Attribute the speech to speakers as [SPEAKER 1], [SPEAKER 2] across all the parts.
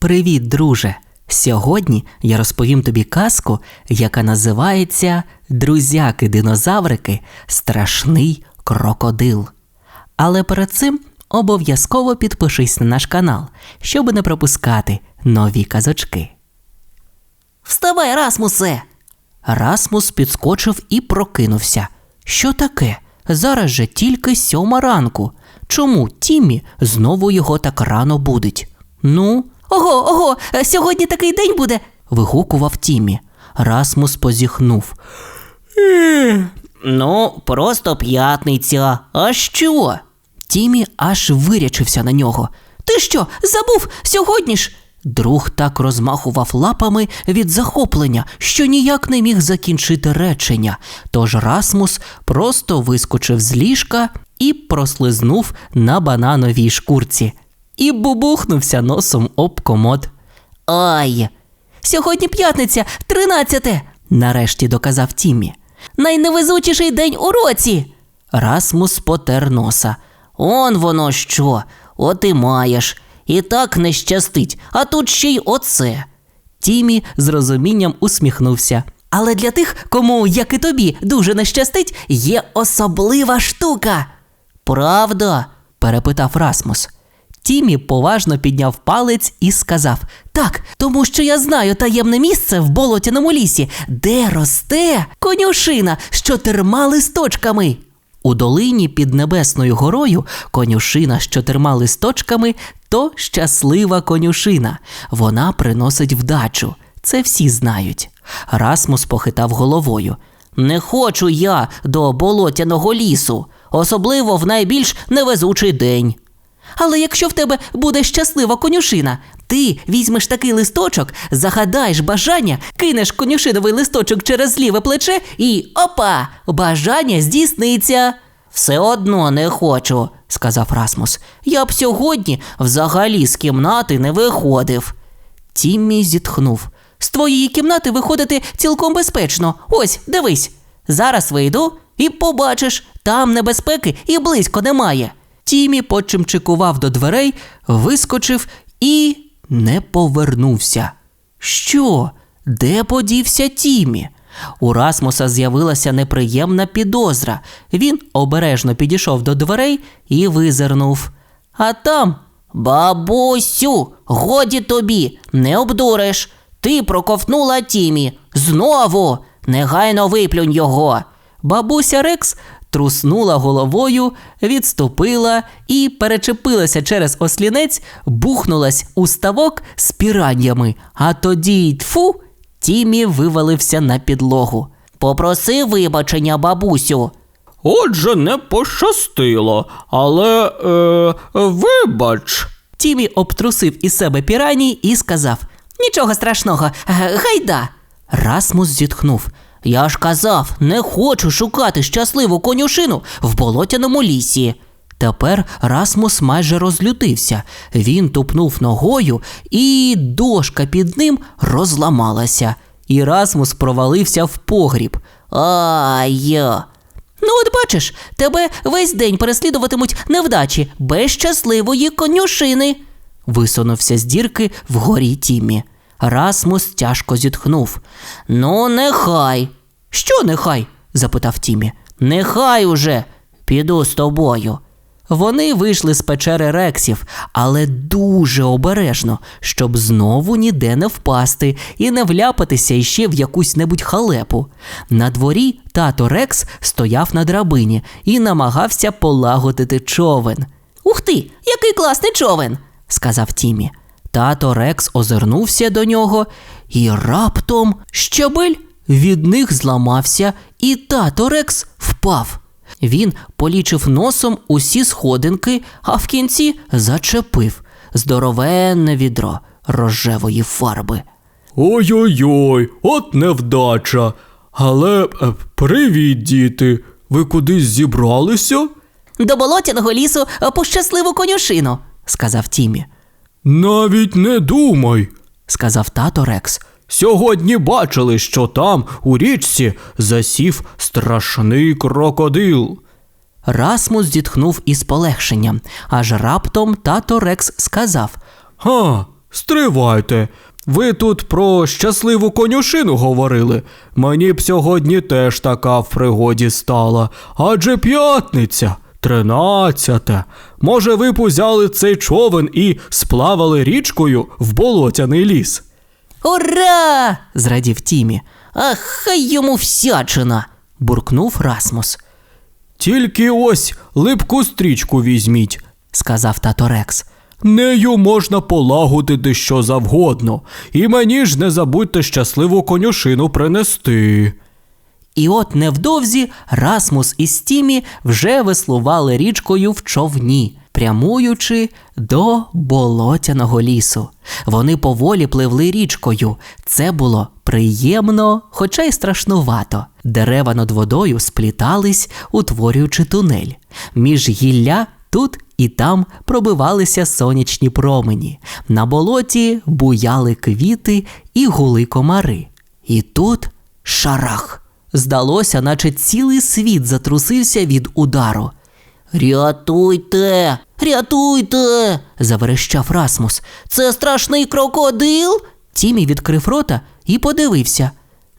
[SPEAKER 1] Привіт, друже! Сьогодні я розповім тобі казку, яка називається Друзяки-динозаврики Страшний крокодил. Але перед цим обов'язково підпишись на наш канал, щоб не пропускати нові казочки. Вставай, Расмусе! Расмус підскочив і прокинувся. Що таке? Зараз же тільки сьома ранку. Чому Тіммі знову його так рано будить? Ну,
[SPEAKER 2] Ого, ого, е, сьогодні такий день буде.
[SPEAKER 1] вигукував Тіммі. Расмус позіхнув.
[SPEAKER 2] Ну, просто п'ятниця. А що?
[SPEAKER 1] Тімі аж вирячився на нього.
[SPEAKER 2] Ти що, забув сьогодні ж?
[SPEAKER 1] Друг так розмахував лапами від захоплення, що ніяк не міг закінчити речення. Тож Расмус просто вискочив з ліжка і прослизнув на банановій шкурці. І бубухнувся носом об комод.
[SPEAKER 2] Ай. Сьогодні п'ятниця, тринадцяте.
[SPEAKER 1] Нарешті доказав Тімі.
[SPEAKER 2] Найневезучіший день у році.
[SPEAKER 1] Расмус потер носа.
[SPEAKER 2] Он воно що, от і маєш. І так не щастить, а тут ще й оце.
[SPEAKER 1] Тімі з розумінням усміхнувся.
[SPEAKER 2] Але для тих, кому, як і тобі, дуже не щастить, є особлива штука.
[SPEAKER 1] Правда? перепитав Расмус. Тімі поважно підняв палець і сказав:
[SPEAKER 2] Так, тому що я знаю таємне місце в болотяному лісі, де росте конюшина з чотирма листочками.
[SPEAKER 1] У долині під Небесною горою конюшина з чотирма листочками то щаслива конюшина. Вона приносить вдачу. Це всі знають. Расмус похитав головою.
[SPEAKER 2] Не хочу я до болотяного лісу, особливо в найбільш невезучий день. Але якщо в тебе буде щаслива конюшина, ти візьмеш такий листочок, загадаєш бажання, кинеш конюшиновий листочок через ліве плече і опа! Бажання здійсниться. Все одно не хочу, сказав Расмус. Я б сьогодні взагалі з кімнати не виходив.
[SPEAKER 1] Тіммі зітхнув.
[SPEAKER 2] З твоєї кімнати виходити цілком безпечно. Ось, дивись. Зараз вийду і побачиш, там небезпеки і близько немає.
[SPEAKER 1] Тімі почимчикував до дверей, вискочив і не повернувся. Що? Де подівся Тімі? У Расмуса з'явилася неприємна підозра. Він обережно підійшов до дверей і визирнув.
[SPEAKER 2] А там, бабусю, годі тобі, не обдуриш. Ти проковтнула Тімі. Знову. Негайно виплюнь його.
[SPEAKER 1] Бабуся Рекс труснула головою, відступила і перечепилася через ослінець, бухнулась у ставок з піраннями, а тоді тфу, Тімі вивалився на підлогу.
[SPEAKER 2] Попроси вибачення, бабусю.
[SPEAKER 3] Отже, не пощастило, але е, вибач.
[SPEAKER 1] Тімі обтрусив із себе піраній і сказав:
[SPEAKER 2] Нічого страшного, гайда.
[SPEAKER 1] Расмус зітхнув.
[SPEAKER 2] Я ж казав, не хочу шукати щасливу конюшину в болотяному лісі.
[SPEAKER 1] Тепер Расмус майже розлютився. Він тупнув ногою, і дошка під ним розламалася. І Расмус провалився в погріб.
[SPEAKER 2] Ай. Ну, от бачиш, тебе весь день переслідуватимуть невдачі без щасливої конюшини.
[SPEAKER 1] Висунувся з дірки вгорі Тімі. Расмус тяжко зітхнув.
[SPEAKER 2] Ну, нехай.
[SPEAKER 1] Що нехай? запитав Тімі.
[SPEAKER 2] Нехай уже. Піду з тобою.
[SPEAKER 1] Вони вийшли з печери рексів, але дуже обережно, щоб знову ніде не впасти і не вляпатися іще в якусь небудь халепу. На дворі тато Рекс стояв на драбині і намагався полагодити човен,
[SPEAKER 2] Ух ти, який класний човен.
[SPEAKER 1] сказав Тімі. Тато Рекс озирнувся до нього, і раптом щабель від них зламався, і тато Рекс впав. Він полічив носом усі сходинки, а в кінці зачепив здоровенне відро рожевої фарби.
[SPEAKER 3] Ой-ой-ой, от невдача. Але е, привіт, діти. Ви кудись зібралися?
[SPEAKER 2] До болотяного лісу е, по щасливу конюшину.
[SPEAKER 1] сказав Тімі.
[SPEAKER 3] Навіть не думай.
[SPEAKER 1] Сказав тато Рекс.
[SPEAKER 3] Сьогодні бачили, що там, у річці, засів страшний крокодил.
[SPEAKER 1] Расмус зітхнув із полегшенням, аж раптом тато Рекс сказав:
[SPEAKER 3] Ха, Стривайте. Ви тут про щасливу конюшину говорили. Мені б сьогодні теж така в пригоді стала. Адже п'ятниця, тринадцяте. Може, ви б узяли цей човен і сплавали річкою в болотяний ліс.
[SPEAKER 2] Ура!
[SPEAKER 1] зрадів Тімі,
[SPEAKER 2] Ах, хай йому всячина.
[SPEAKER 1] буркнув Расмус,
[SPEAKER 3] Тільки ось липку стрічку візьміть.
[SPEAKER 1] сказав тато Рекс.
[SPEAKER 3] Нею можна полагодити що завгодно, і мені ж не забудьте щасливу конюшину принести.
[SPEAKER 1] І от невдовзі Расмус і Стімі вже веслували річкою в човні, прямуючи до болотяного лісу. Вони поволі пливли річкою. Це було приємно, хоча й страшнувато. Дерева над водою сплітались, утворюючи тунель. Між гілля тут і там пробивалися сонячні промені. На болоті буяли квіти і гули комари. І тут шарах. Здалося, наче цілий світ затрусився від удару.
[SPEAKER 2] Рятуйте, рятуйте.
[SPEAKER 1] Заверещав Расмус.
[SPEAKER 2] Це страшний крокодил.
[SPEAKER 1] Тімі відкрив рота і подивився.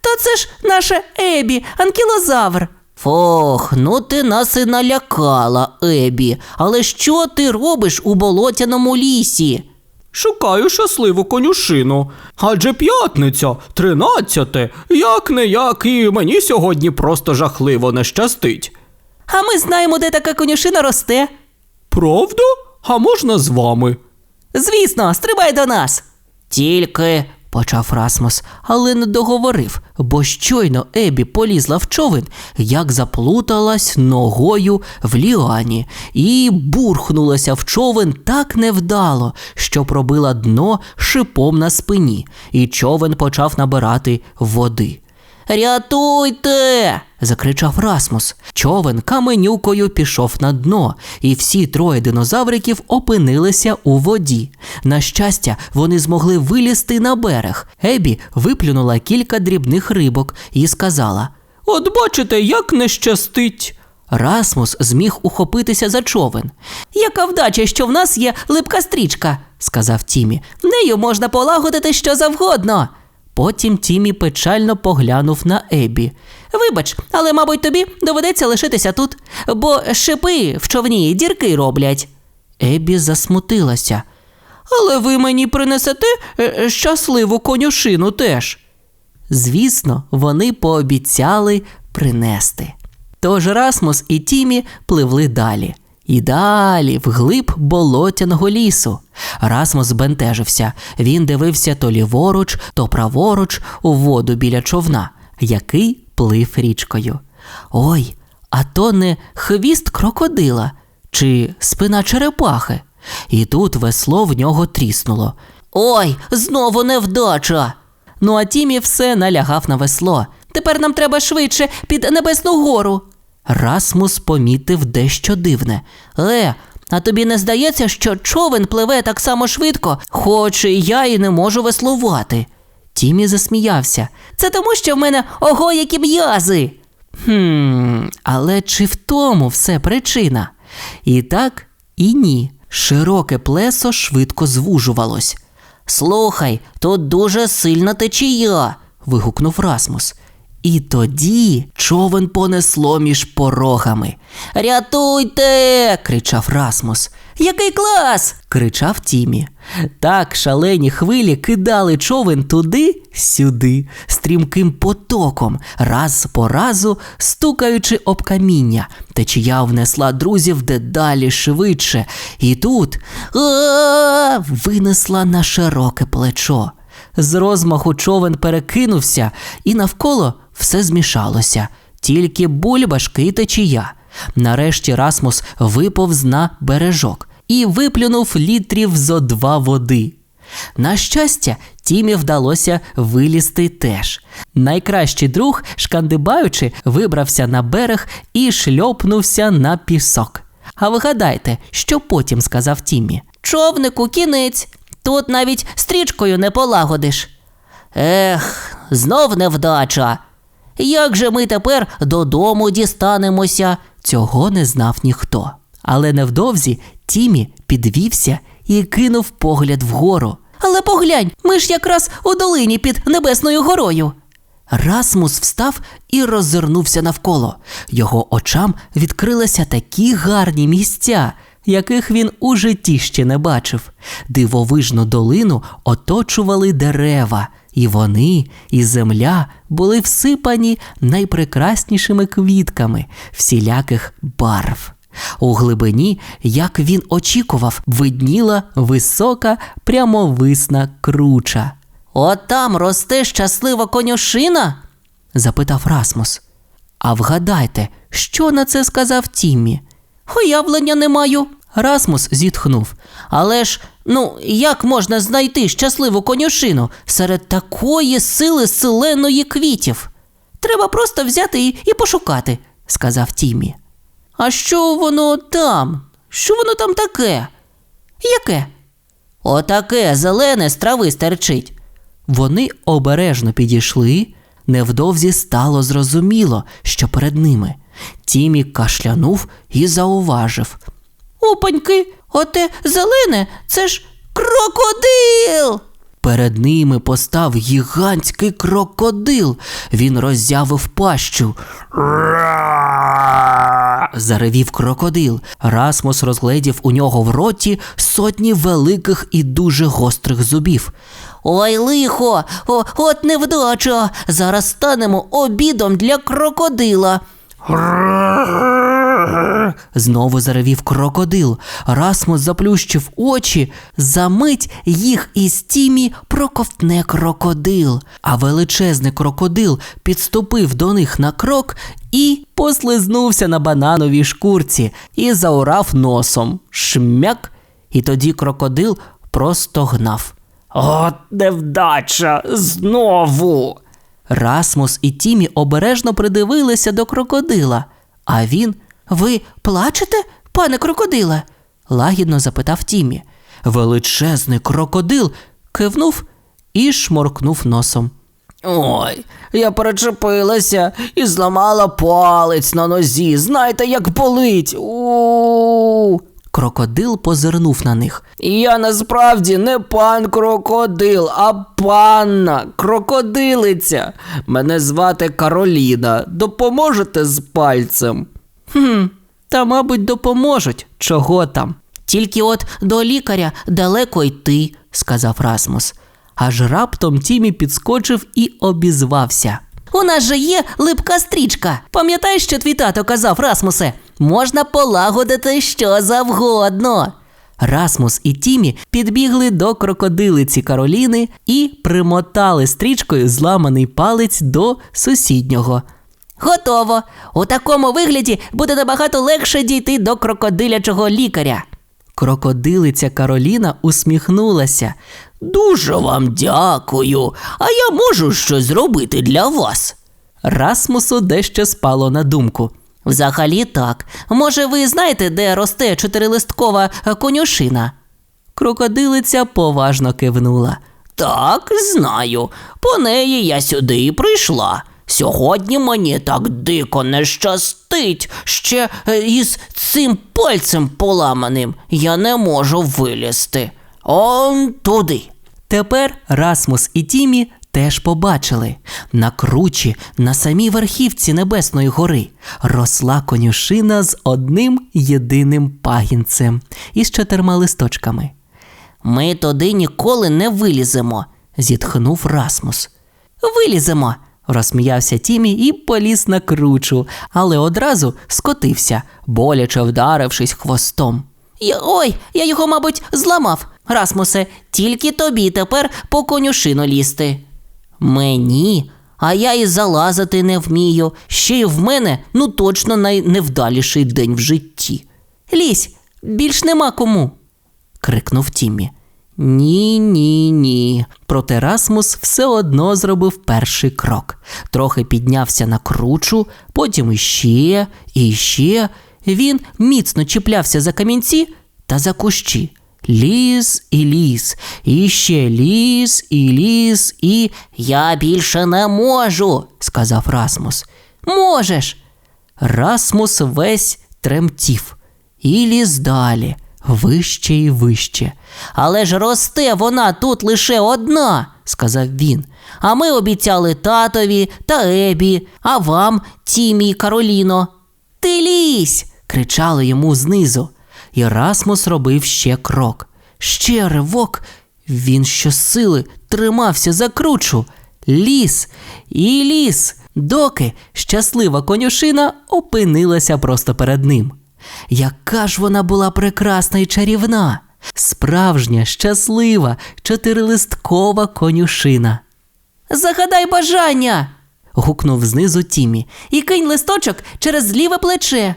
[SPEAKER 2] Та це ж наша Ебі, анкілозавр. Фох, ну ти нас і налякала, Ебі. Але що ти робиш у болотяному лісі?
[SPEAKER 3] Шукаю щасливу конюшину. Адже п'ятниця, тринадцяте, як не як, і мені сьогодні просто жахливо не щастить.
[SPEAKER 2] А ми знаємо, де така конюшина росте.
[SPEAKER 3] Правда? А можна з вами?
[SPEAKER 2] Звісно, стрибай до нас. Тільки.
[SPEAKER 1] Почав Расмус, але не договорив, бо щойно Ебі полізла в човен, як заплуталась ногою в ліані і бурхнулася в човен так невдало, що пробила дно шипом на спині, і човен почав набирати води.
[SPEAKER 2] Рятуйте.
[SPEAKER 1] закричав Расмус. Човен каменюкою пішов на дно, і всі троє динозавриків опинилися у воді. На щастя, вони змогли вилізти на берег. Ебі виплюнула кілька дрібних рибок і сказала:
[SPEAKER 3] От бачите, як не щастить.
[SPEAKER 1] Расмус зміг ухопитися за човен.
[SPEAKER 2] Яка вдача, що в нас є липка стрічка,
[SPEAKER 1] сказав Тімі.
[SPEAKER 2] Нею можна полагодити що завгодно.
[SPEAKER 1] Потім Тімі печально поглянув на Ебі.
[SPEAKER 2] Вибач, але, мабуть, тобі доведеться лишитися тут, бо шипи в човні дірки роблять.
[SPEAKER 1] Ебі засмутилася.
[SPEAKER 2] Але ви мені принесете е, щасливу конюшину теж.
[SPEAKER 1] Звісно, вони пообіцяли принести. Тож Расмус і Тімі пливли далі. І далі, вглиб болотяного лісу. Расмус збентежився. Він дивився то ліворуч, то праворуч у воду біля човна, який плив річкою. Ой, а то не хвіст крокодила чи спина черепахи. І тут весло в нього тріснуло.
[SPEAKER 2] Ой, знову невдача.
[SPEAKER 1] Ну а Тімі все налягав на весло.
[SPEAKER 2] Тепер нам треба швидше під небесну гору.
[SPEAKER 1] Расмус помітив дещо дивне.
[SPEAKER 2] Е, а тобі не здається, що човен пливе так само швидко, хоч і я і не можу веслувати.
[SPEAKER 1] Тімі засміявся.
[SPEAKER 2] Це тому, що в мене ого, які м'язи.
[SPEAKER 1] Хм, але чи в тому все причина? І так, і ні. Широке плесо швидко звужувалось.
[SPEAKER 2] Слухай, тут дуже сильна течія.
[SPEAKER 1] вигукнув Расмус. І тоді човен понесло між порогами.
[SPEAKER 2] Рятуйте!
[SPEAKER 1] кричав Расмус.
[SPEAKER 2] Який клас!
[SPEAKER 1] кричав Тімі. Так шалені хвилі кидали човен туди, сюди, стрімким потоком, раз по разу стукаючи об каміння. Течія внесла друзів дедалі швидше, і тут винесла на широке плечо. З розмаху човен перекинувся, і навколо все змішалося, тільки бульбашки і течія. Нарешті Расмус виповз на бережок і виплюнув літрів зо два води. На щастя, Тімі вдалося вилізти теж. Найкращий друг, шкандибаючи, вибрався на берег і шльопнувся на пісок. А вигадайте, що потім сказав Тімі?
[SPEAKER 2] Човнику кінець. Тут навіть стрічкою не полагодиш. Ех, знов невдача. Як же ми тепер додому дістанемося?
[SPEAKER 1] Цього не знав ніхто. Але невдовзі Тімі підвівся і кинув погляд вгору.
[SPEAKER 2] Але поглянь, ми ж якраз у долині під Небесною горою.
[SPEAKER 1] Расмус встав і роззирнувся навколо. Його очам відкрилися такі гарні місця, яких він у житті ще не бачив. Дивовижну долину оточували дерева, і вони, і земля були всипані найпрекраснішими квітками всіляких барв. У глибині, як він очікував, видніла висока прямовисна круча.
[SPEAKER 2] От там росте щаслива конюшина.
[SPEAKER 1] запитав Расмус. А вгадайте, що на це сказав Тіммі?
[SPEAKER 2] Уявлення не маю.
[SPEAKER 1] Расмус зітхнув.
[SPEAKER 2] Але ж, ну, як можна знайти щасливу конюшину серед такої сили селеної квітів? Треба просто взяти і, і пошукати.
[SPEAKER 1] сказав Тіммі.
[SPEAKER 2] А що воно там? Що воно там таке? Яке? Отаке зелене з трави стерчить.
[SPEAKER 1] Вони обережно підійшли, невдовзі стало зрозуміло, що перед ними. Тімі кашлянув і зауважив.
[SPEAKER 2] Опаньки, оте зелене, це ж крокодил.
[SPEAKER 1] Перед ними постав гігантський крокодил. Він роззявив пащу. Заревів крокодил. Расмус розгледів у нього в роті сотні великих і дуже гострих зубів.
[SPEAKER 2] Ой, лихо, о, от невдача. Зараз станемо обідом для крокодила.
[SPEAKER 1] Знову заревів крокодил. Расмус заплющив очі. За мить їх із тімі проковтне крокодил. А величезний крокодил підступив до них на крок і послизнувся на банановій шкурці і заурав носом. Шмяк. І тоді крокодил просто гнав.
[SPEAKER 2] От невдача знову.
[SPEAKER 1] Расмус і Тімі обережно придивилися до крокодила, а він
[SPEAKER 2] Ви плачете, пане крокодиле?
[SPEAKER 1] лагідно запитав Тімі. Величезний крокодил кивнув і шморкнув носом.
[SPEAKER 2] Ой, я перечепилася і зламала палець на нозі. Знаєте, як болить. у
[SPEAKER 1] Крокодил позирнув на них.
[SPEAKER 2] Я насправді не пан крокодил, а панна крокодилиця. Мене звати Кароліна. Допоможете з пальцем?
[SPEAKER 1] Хм, та, мабуть, допоможуть. Чого там?
[SPEAKER 2] Тільки от до лікаря далеко йти.
[SPEAKER 1] сказав Расмус. Аж раптом Тімі підскочив і обізвався.
[SPEAKER 2] У нас же є липка стрічка. Пам'ятаєш, що твій тато казав, Расмусе? Можна полагодити що завгодно.
[SPEAKER 1] Расмус і Тімі підбігли до крокодилиці Кароліни і примотали стрічкою зламаний палець до сусіднього.
[SPEAKER 2] Готово. У такому вигляді буде набагато легше дійти до крокодилячого лікаря.
[SPEAKER 1] Крокодилиця Кароліна усміхнулася.
[SPEAKER 2] Дуже вам дякую. А я можу щось зробити для вас.
[SPEAKER 1] Расмусу дещо спало на думку.
[SPEAKER 2] Взагалі так. Може, ви знаєте, де росте чотирилисткова конюшина?
[SPEAKER 1] Крокодилиця поважно кивнула.
[SPEAKER 2] Так, знаю. По неї я сюди і прийшла. Сьогодні мені так дико не щастить. Ще е, із цим пальцем поламаним я не можу вилізти. Он туди.
[SPEAKER 1] Тепер Расмус і Тімі теж побачили. На кручі, на самій верхівці Небесної гори, росла конюшина з одним єдиним пагінцем із чотирма листочками.
[SPEAKER 2] Ми туди ніколи не виліземо.
[SPEAKER 1] Зітхнув Расмус.
[SPEAKER 2] Виліземо.
[SPEAKER 1] Розсміявся Тімі і поліз на кручу, але одразу скотився, боляче вдарившись хвостом.
[SPEAKER 2] Ой, я його, мабуть, зламав. Расмусе, тільки тобі тепер по конюшину лізти. Мені, а я і залазити не вмію. Ще й в мене, ну точно найневдаліший день в житті. Лізь, більш нема кому.
[SPEAKER 1] крикнув Тіммі. Ні, ні, ні. Проте Расмус все одно зробив перший крок. Трохи піднявся на кручу, потім іще, і ще. Він міцно чіплявся за камінці та за кущі. Ліз і ліз, і ще ліз, і ліз, і.
[SPEAKER 2] Я більше не можу.
[SPEAKER 1] сказав Расмус.
[SPEAKER 2] Можеш.
[SPEAKER 1] Расмус весь тремтів і ліз далі, вище і вище.
[SPEAKER 2] Але ж росте вона тут лише одна, сказав він. А ми обіцяли татові та Ебі, а вам, Тімі і Кароліно. Ти лізь.
[SPEAKER 1] кричали йому знизу. І Расмус робив ще крок. Ще ривок. Він щосили тримався за кручу. Ліс і ліс, доки щаслива конюшина опинилася просто перед ним. Яка ж вона була прекрасна і чарівна! Справжня, щаслива, чотирилисткова конюшина.
[SPEAKER 2] Загадай бажання.
[SPEAKER 1] гукнув знизу Тімі.
[SPEAKER 2] І кинь листочок через ліве плече.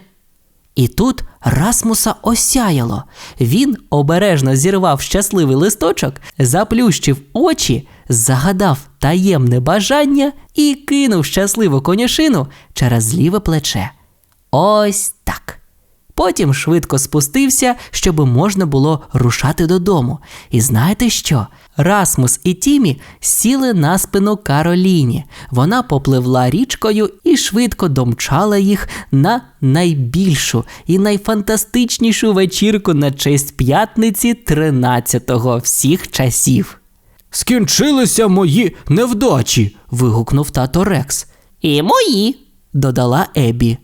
[SPEAKER 1] І тут Расмуса осяяло. Він обережно зірвав щасливий листочок, заплющив очі, загадав таємне бажання і кинув щасливу конюшину через ліве плече. Ось так. Потім швидко спустився, щоб можна було рушати додому. І знаєте що? Расмус і Тімі сіли на спину Кароліні. Вона попливла річкою і швидко домчала їх на найбільшу і найфантастичнішу вечірку на честь п'ятниці 13-го всіх часів.
[SPEAKER 3] Скінчилися мої невдачі.
[SPEAKER 1] вигукнув тато Рекс.
[SPEAKER 2] І мої.
[SPEAKER 1] Додала Ебі.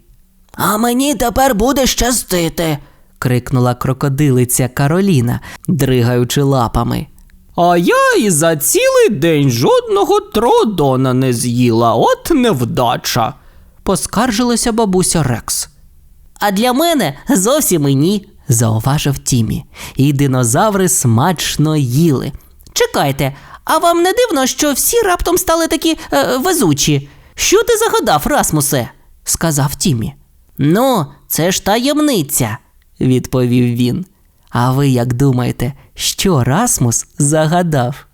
[SPEAKER 2] А мені тепер буде щастити.
[SPEAKER 1] крикнула крокодилиця Кароліна, дригаючи лапами.
[SPEAKER 3] А я і за цілий день жодного тродона не з'їла, от невдача.
[SPEAKER 1] Поскаржилася бабуся Рекс.
[SPEAKER 2] А для мене зовсім і ні.
[SPEAKER 1] зауважив Тімі, і динозаври смачно їли.
[SPEAKER 2] Чекайте, а вам не дивно, що всі раптом стали такі е, везучі? Що ти загадав, Расмусе?
[SPEAKER 1] сказав Тімі.
[SPEAKER 2] Ну, це ж таємниця.
[SPEAKER 1] відповів він. А ви як думаєте, що Расмус загадав?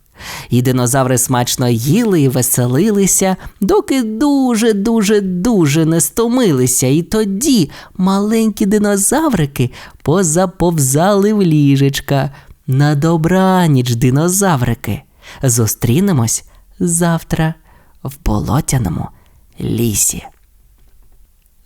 [SPEAKER 1] І динозаври смачно їли і веселилися, доки дуже, дуже, дуже не стомилися, і тоді маленькі динозаврики позаповзали в ліжечка. На добраніч, динозаврики. Зустрінемось завтра в болотяному лісі.